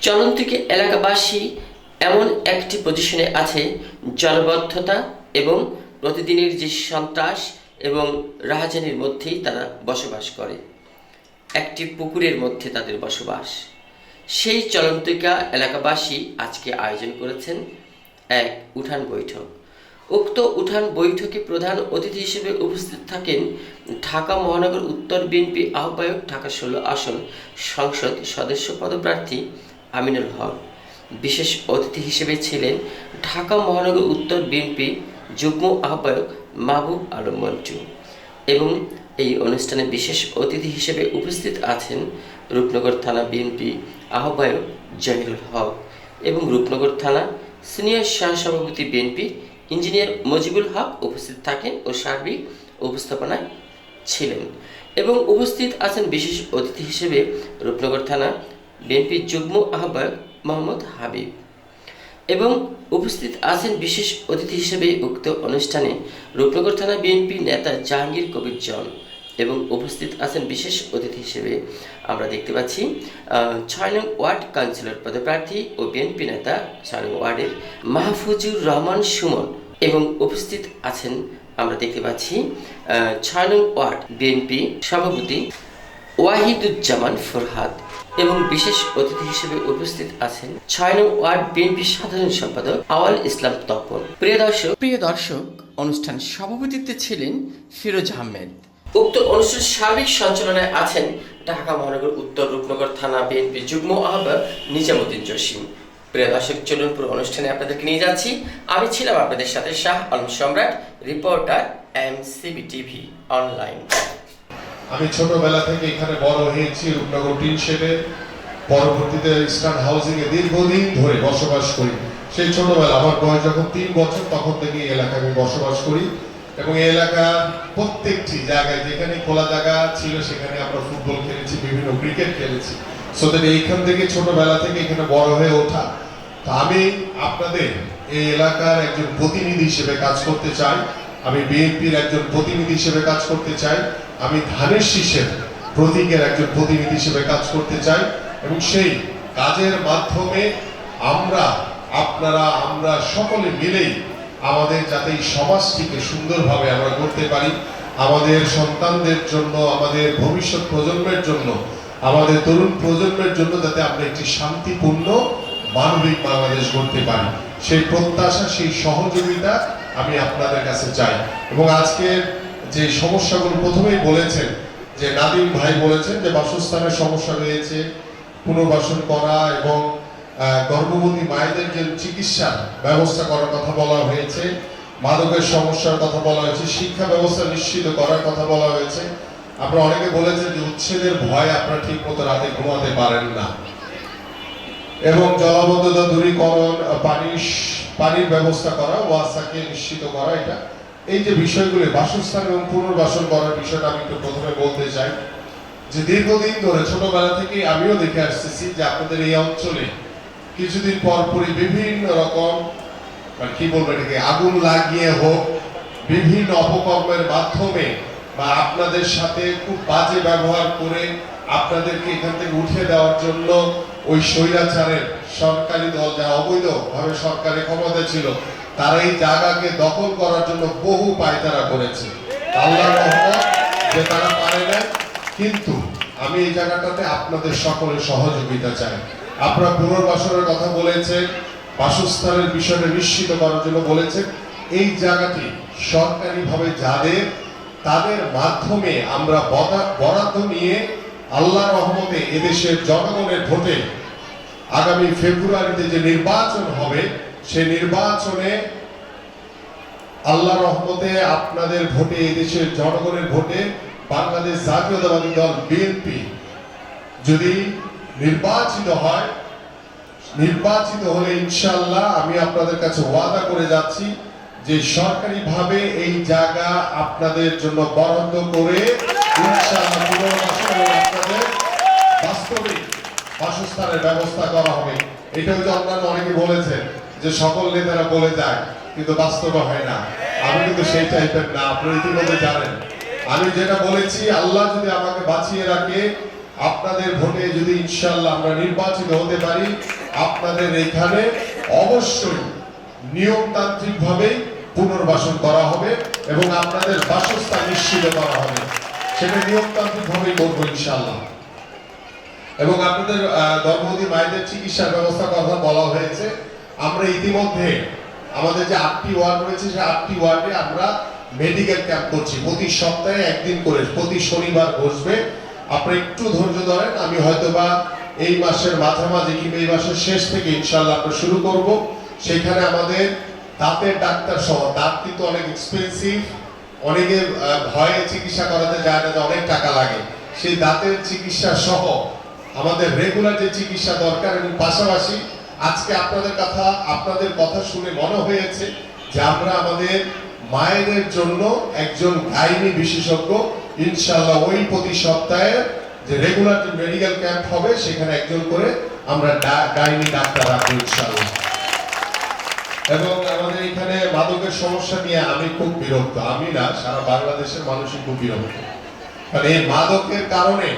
চলন্তিকে এলাকাবাসী এমন একটি পজিশনে আছে, জলবদ্ধতা এবং প্রতিদিনের যে সন্ত্রাস এবং রাহাজানির মধ্যেই তারা বসবাস করে। একটি পুকুরের মধ্যে তাদের বসবাস। সেই চলন্তিকা এলাকাবাসী আজকে আয়োজন করেছেন এক উঠান বৈঠক। উক্ত উঠান বৈঠকে প্রধান অতিথি হিসেবে উপস্থিত থাকেন ঢাকা মহানগর উত্তর বিএনপি আহ্বায়ক ঢাকা ষোলো আসন সংসদ সদস্য পদপ্রার্থী আমিনুল হক। বিশেষ অতিথি হিসেবে ছিলেন ঢাকা মহানগর উত্তর বিএনপি যুগ্ম আহ্বায়ক মাহবুব আলম মন্টু এবং এই অনুষ্ঠানে বিশেষ অতিথি হিসেবে উপস্থিত আছেন রূপনগর থানা বিএনপি আহ্বায়ক জাহিরুল হক এবং রূপনগর থানা সিনিয়র সহসভাপতি বিএনপি ইঞ্জিনিয়ার মজিবুল হক উপস্থিত থাকেন ও সার্বিক উপস্থাপনায় ছিলেন এবং উপস্থিত আছেন বিশেষ অতিথি হিসেবে রূপনগর থানা বিএনপি যুগ্ম আহ্বায়ক মোহাম্মদ হাবিব। এবং উপস্থিত আছেন বিশেষ অতিথি হিসেবে উক্ত অনুষ্ঠানে রূপনগর থানা বিএনপি নেতা জাহাঙ্গীর কবির জন এবং উপস্থিত আছেন বিশেষ অতিথি হিসেবে আমরা দেখতে পাচ্ছি ছয় নং ওয়ার্ড কাউন্সিলর পদপ্রার্থী ও বিএনপি নেতা, ছয় নং ওয়ার্ডের মাহফুজুর রহমান সুমন এবং উপস্থিত আছেন আমরা দেখতে পাচ্ছি ছয় নং ওয়ার্ড বিএনপি সভাপতি ওয়াহিদুজ্জামান ফরহাদ। এবং বিশেষ অতিথি হিসেবে উপস্থিত আছেন ছয় নং ওয়ার্ড বিএনপি সাধারণ সম্পাদক আওয়াল ইসলাম তপন। প্রিয় দর্শক প্রিয় দর্শক অনুষ্ঠান সভাপতিত্বে ছিলেন ফিরোজ আহমেদ। উক্ত অনুষ্ঠান সার্বিক সঞ্চালনায় আছেন ঢাকা মহানগর উত্তর রূপনগর থানা বিএনপি যুগ্ম আহ্বায়ক নিজামুদ্দিন জসিম। প্রিয় দর্শক চলুন পুরো অনুষ্ঠানে আপনাদেরকে নিয়ে যাচ্ছি। আমি ছিলাম আপনাদের সাথে Shah Alam Samrat reporter M CB TV online. আমি ছোটবেলা থেকে এখানে বড় হয়েছি রূপনগর টিন শেডে। পরবর্তীতে ইস্টার্ন হাউজিং এ দীর্ঘদিন ধরে বসবাস করি। সেই ছোটবেলা আমার বয়স যখন তিন বছর, তখন থেকে এই এলাকায় আমি বসবাস করি। এবং এই এলাকার প্রত্যেকটি জায়গায় যেখানে খোলা জায়গা ছিল, সেখানে আমরা ফুটবল খেলেছি, বিভিন্ন ক্রিকেট খেলেছি। সো এইখান থেকে ছোটবেলা থেকে এখানে বড় হয়ে ওঠা। তো আমি আপনাদের এই এলাকার একজন প্রতিনিধি হিসেবে কাজ করতে চাই। আমি বিএনপির একজন প্রতিনিধি হিসেবে কাজ করতে চাই। আমি ধানের শীষের প্রতীকের একজন প্রতিনিধি হিসেবে কাজ করতে চাই এবং সেই কাজের মাধ্যমে আমরা, আপনারা, আমরা সকলে মিলেই আমাদের যাতে এই সমাজটিকে সুন্দরভাবে আমরা করতে পারি। আমাদের সন্তানদের জন্য, আমাদের ভবিষ্যৎ প্রজন্মের জন্য, আমাদের তরুণ প্রজন্মের জন্য যাতে আমরা একটি শান্তিপূর্ণ, মানবিক বাংলাদেশ গড়তে পারি। সেই প্রত্যাশা, সেই সহযোগিতা আমি আপনাদের কাছে চাই। এবং আজকের যে সমস্যাগুলো প্রথমেই বলেছেন যে নাদিম ভাই বলেছেন যে বাসস্থানের সমস্যা রয়েছে পুনর্বাসন করা এবং গর্ভবতী মায়েদের যে চিকিৎসা ব্যবস্থা করার কথা বলা হয়েছে মাদকের সমস্যার কথা বলা হয়েছে শিক্ষা ব্যবস্থা নিশ্চিত করার কথা বলা হয়েছে। আপনারা অনেকে বলেছেন যে উচ্ছেদের ভয় আপনারা ঠিক মতো রাতে ঘুমাতে পারেন না। এবং জলাবদ্ধতা দূরীকরণ আহ, পানির ব্যবস্থা করা, ওয়াসাকে নিশ্চিত করা, এটা। এই যে বিষয়গুলি, বাসস্থান এবং পুনর্বাসন করার বিষয়টা আমি একটু প্রথমে বলতে চাই। যে দীর্ঘদিন ধরে, ছোটবেলা থেকে আমিও দেখে আসতেছি যে আপনাদের এই অঞ্চলে কিছুদিন পর পরই বিভিন্ন রকম কি বলব এটাকে, আগুন লাগিয়ে হোক, বিভিন্ন অপকর্মের মাধ্যমে বা আপনাদের সাথে খুব বাজে ব্যবহার করে আপনাদেরকে এখান থেকে উঠে দেওয়ার জন্য ওই স্বৈরাচারের সরকারি দল যা অবৈধভাবে সরকারি ক্ষমতা ছিল, তারা এই জায়গাকে দখল করার জন্য বহু পায়তারা করেছে। আল্লাহর রহমত যে তারা পারে না কিন্তু আমি এই জায়গাটাতে আপনাদের সকলের সহযোগিতা চাই। আপনারা পুনর্বাসনের কথা বলেছেন, বাসস্থানের বিষয়টা নিশ্চিত করার জন্য বলেছেন। এই জায়গাটি সরকারিভাবে যাদের, তাদের মাধ্যমে আমরা বরাদ্দ নিয়ে আল্লাহ রহমতে এদেশের জনগণের ভোটে আগামী ফেব্রুয়ারিতে যে নির্বাচন হবে সেই নির্বাচনে আল্লাহ রহমতে আপনাদের ভোটে, এদেশের জনগণের ভোটে বাংলাদেশ জাতীয়তাবাদী দল, বিএনপি যদি নির্বাচিত হয়, নির্বাচিত হলে ইনশাল্লাহ আমি আপনাদের কাছে ওয়াদা করে যাচ্ছি যে সরকারিভাবে এই জায়গা আপনাদের জন্য বরাদ্দ করে ইনশাল্লাহ আপনাদের। বাসস্থানের ব্যবস্থা করা হবে। এটা হচ্ছে অন্যান্য অনেকে বলেছেন যে সকল নেতারা বলে যায়, কিন্তু বাস্তবে হয় না। আমি কিন্তু সেই টাইপের না, আপনারা ইতিমধ্যে জানেন। আমি যেটা বলেছি, আল্লাহ যদি আমাকে বাঁচিয়ে রাখে, আপনাদের ভোটে যদি ইনশাল্লাহ আমরা নির্বাচিত হতে পারি, আপনাদের এখানে অবশ্যই নিয়মতান্ত্রিক ভাবে পুনর্বাসন করা হবে এবং আপনাদের বাসস্থান নিশ্চিত করা হবে। সেটা নিয়মতান্ত্রিক ভাবেই করব ইনশাল্লাহ এবং আপনাদের গর্ভবতী মায়েদের চিকিৎসার ব্যবস্থার কথা বলা হয়েছে। আমরা ইতিমধ্যে আমাদের যে আটটি ওয়ার্ড রয়েছে, সেই আটটি ওয়ার্ডে আমরা মেডিকেল ক্যাম্প করছি। প্রতি সপ্তাহে একদিন করে, প্রতি শনিবার বসবে। আপনি একটু ধৈর্য ধরেন, আমি হয়তোবা এই মাসের মাঝামাঝি কিংবা এই মাসের শেষ থেকে ইনশাল্লাহ আমরা শুরু করব। সেখানে আমাদের দাঁতের ডাক্তার সহ, দাঁত কিন্তু অনেক এক্সপেন্সিভ অনেকে ভয়ে চিকিৎসা করাতে যায় না, অনেক টাকা লাগে। সেই দাঁতের চিকিৎসা সহ আমাদের রেগুলার যে চিকিৎসা দরকার এবং পাশাপাশি আজকে আপনাদের কথা আপনাদের কথা শুনে মনে হয়েছে যে আমরা আমাদের মায়েদের জন্য একজন গাইনি বিশেষজ্ঞ ইনশাল্লাহ ওই প্রতি সপ্তাহে যে রেগুলার যে মেডিকেল ক্যাম্প হবে, সেখানে একজন করে আমরা গাইনি ডাক্তার রাখব ইনশাল্লাহ এবং আমাদের এখানে মাদকের সমস্যা নিয়ে আমি খুব বিরক্ত। আমি না, সারা বাংলাদেশের মানুষই খুব বিরক্ত। কারণ এই মাদকের কারণে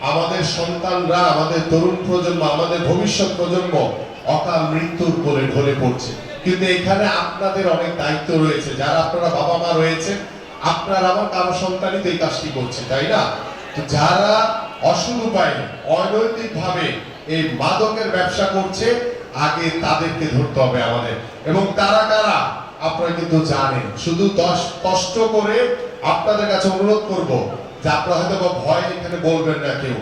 আমাদের সন্তানরা, আমাদের তরুণ প্রজন্ম, আমাদের ভবিষ্যৎ প্রজন্ম অকাল মৃত্যুর কোলে ঢলে পড়ছে। কিন্তু এখানে আপনাদের অনেক দায়িত্ব রয়েছে। যারা আপনারা বাবা মা রয়েছে আপনার আমার কারও সন্তানই তো এই কাজটি করছে তাই না? যারা অসুখ উপায়ে অনৈতিক ভাবে এই মাদকের ব্যবসা করছে, আগে তাদেরকে ধরতে হবে আমাদের। এবং তারা কারা? আপনারা কিন্তু জানেন। শুধু দশ কষ্ট করে আপনাদের কাছে অনুরোধ করব যে আপনারা হয়তো ভয় এখানে বলবেন না কেউ।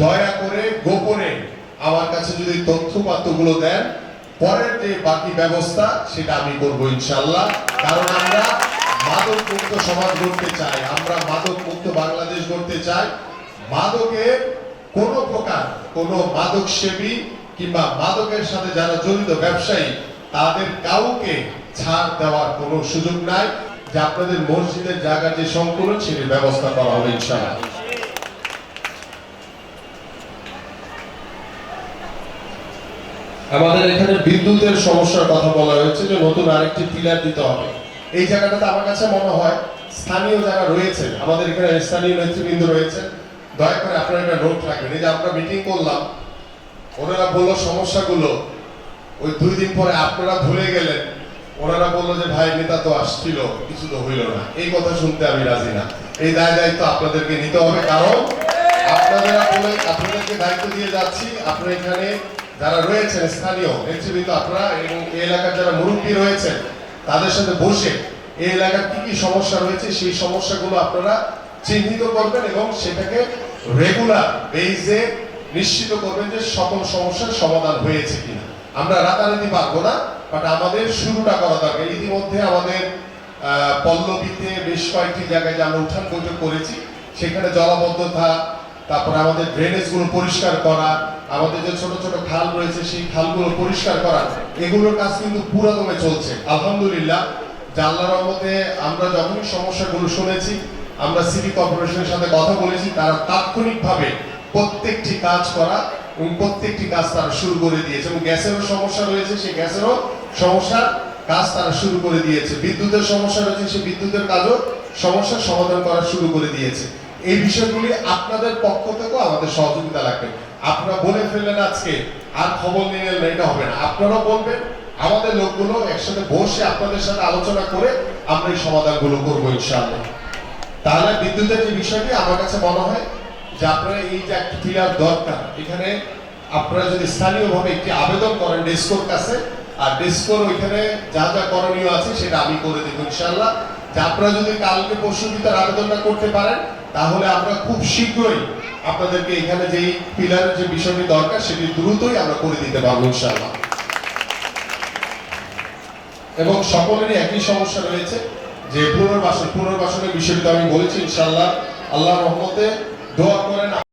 দয়া করে গোপনে আমার কাছে যদি তথ্য পাত্রগুলো দেন, পরের যে বাকি ব্যবস্থা, সেটা আমি করব ইনশাল্লাহ কারণ আমরা মাদক মুক্ত সমাজ গড়তে চাই, আমরা মাদক মুক্ত বাংলাদেশ গড়তে চাই। মাদকের কোন প্রকার কোন মাদক সেবী কিংবা মাদকের সাথে যারা জড়িত ব্যবসায়ী, তাদের কাউকে ছাড় দেওয়ার কোনো সুযোগ নাই। যে আপনাদের মসজিদের জায়গার যে সংকুলন সেটির ব্যবস্থা করা হবে ইনশাআল্লাহ। আমাদের এখানে বিদ্যুতের সমস্যার কথা বলা হয়েছে যে নতুন আরেকটি পিলার দিতে হবে। এই জায়গাটাতে আমার কাছে মনে হয় স্থানীয় যারা রয়েছে আমাদের এখানে স্থানীয় নেতৃবৃন্দ রয়েছে দয়া করে আপনারা একটা নোট রাখবেন। এই যে আমরা মিটিং করলাম, ওনারা বলল, সমস্যাগুলো ওই দুই দিন পরে আপনারা ভুলে গেলেন। ওনারা বলল যে, ভাই, নেতা তো আসছিল, কিছু তো হইল না। এই কথা শুনতে আমি রাজি না। এই দায় দায়িত্ব আপনাদেরকে নিতে হবে, কারণ আপনাদের বলে আপনাদেরকে দায়িত্ব দিয়ে যাচ্ছি। আপনারা এখানে যারা রয়েছেন, স্থানীয় নেতৃবৃন্দ আপনারা এবং এই এলাকার যারা মুরব্বী রয়েছেন, তাদের সাথে বসে এই এলাকার কি কি সমস্যা রয়েছে, সেই সমস্যাগুলো আপনারা চিহ্নিত করবেন এবং সেটাকে রেগুলার বেইজে নিশ্চিত করবেন যে সকল সমস্যার সমাধান হয়েছে কিনা। আমরা রাতারাতি পারব না। বাট আমাদের শুরুটা করা দরকার। ইতিমধ্যে আমাদের পল্লবীতে বেশ কয়েকটি জায়গায় যে আমরা উঠান বৈঠক করেছি, সেখানে জলাবদ্ধতা, তারপরে আমাদের ড্রেনেজগুলো পরিষ্কার করা, আমাদের যে ছোট ছোট খাল রয়েছে, সেই খালগুলো পরিষ্কার করা, এগুলোর কাজ কিন্তু পুরাদমে চলছে। আলহামদুলিল্লাহ, জানলার রহমতে আমরা যখনই সমস্যাগুলো শুনেছি, আমরা সিটি কর্পোরেশনের সাথে কথা বলেছি, তারা তাৎক্ষণিকভাবে প্রত্যেকটি কাজ করা প্রত্যেকটি কাজ তারা শুরু করে দিয়েছে এবং গ্যাসেরও সমস্যা রয়েছে, সেই গ্যাসেরও সমস্যার কাজ তারা শুরু করে দিয়েছে। বিদ্যুতের সমস্যা রয়েছে, সেই বিদ্যুতের কাজও সমস্যার সমাধান করা শুরু করে দিয়েছে। এই বিষয়গুলি আপনাদের পক্ষ থেকেও আমাদের সহযোগিতা লাগবে। আপনারা বলে ফেললেন আজকে, আর খবর নিয়ে এটা হবে না। আপনারাও বলবেন, আমাদের লোকগুলো একসাথে বসে আপনাদের সাথে আলোচনা করে আমরা এই সমাধানগুলো করব ইনশাআল্লাহ। তাহলে বিদ্যুতের যে বিষয়টি আমার কাছে মনে হয় যে আপনারা এই যে একটি পিলার দরকার, এখানে আপনারা যদি স্থানীয়ভাবে একটি আবেদন করেন ডেস্কোর কাছে, আর ডেস্কোর ওইখানে যা যা করণীয় আছে সেটা আমি করে দেবো ইনশাল্লাহ যে আপনারা যদি কালকে পরশু ভিতর আবেদনটা করতে পারেন, তাহলে আমরা খুব শীঘ্রই আপনাদেরকে এখানে যেই পিলারের যে বিষয়টি দরকার, সেটি দ্রুতই আমরা করে দিতে পারব ইনশাল্লাহ এবং সকলেরই একই সমস্যা রয়েছে যে পুনর্বাসন, পুনর্বাসনের বিষয়টি আমি বলেছি ইনশাল্লাহ আল্লাহ রহমতে দোয়া করেন